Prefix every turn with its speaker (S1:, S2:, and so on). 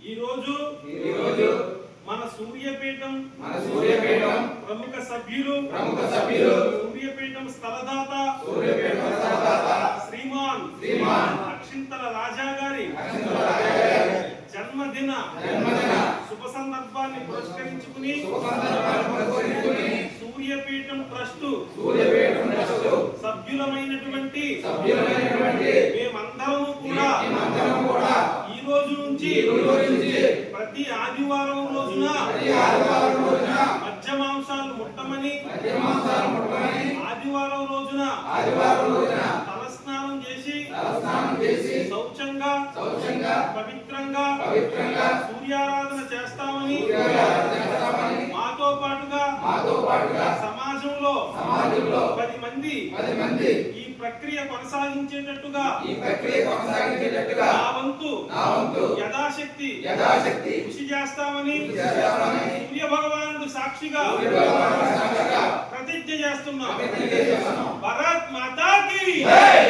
S1: ఈ రోజు మన సూర్యపీఠం మన సూర్యపీఠం ప్రముఖ సభ్యులు
S2: ప్రముఖ సభ్యులు
S1: సూర్యపీఠం స్థలదాత
S2: సూర్యపీఠం
S1: శ్రీమాన్
S2: శ్రీమాన్
S1: అక్షింతల రాజా గారి జన్మదిన
S2: జన్మదిన
S1: శుభ సందర్భాన్ని పురస్కరించుకుని
S2: శుభ సందర్భాన్ని పురస్కరించుకుని
S1: సూర్యపీఠం ట్రస్ట్
S2: సూర్యపీఠం ట్రస్ట్
S1: సభ్యులమైనటువంటి
S2: సభ్యులమైనటువంటి
S1: మేమందరము ప్రతి ఆదివారం రోజున
S2: ప్రతి
S1: మాంసాలు ముట్టమని ఆదివారం రోజున
S2: ఆదివారం
S1: తలస్నానం చేసి
S2: తలస్నానం చేసి
S1: శౌచంగా
S2: శౌచంగా
S1: పవిత్రంగా
S2: పవిత్రంగా
S1: సూర్యారాధన చేస్తామని మాతో పాటుగా
S2: మాతో పాటుగా
S1: సమాజంలో
S2: సమాజంలో
S1: పది మంది
S2: పది మంది
S1: ప్రక్రియ కొనసాగించేటట్టుగా
S2: ఈ ప్రక్రియ కొనసాగించేటట్టుగా
S1: నా వంతు
S2: నా వంతు
S1: యథాశక్తి
S2: యథాశక్తి
S1: కృషి చేస్తామని సూర్య భగవానుడు సాక్షిగా ప్రతిజ్ఞ చేస్తున్నాం! భరత్ మాతాకి
S2: జై!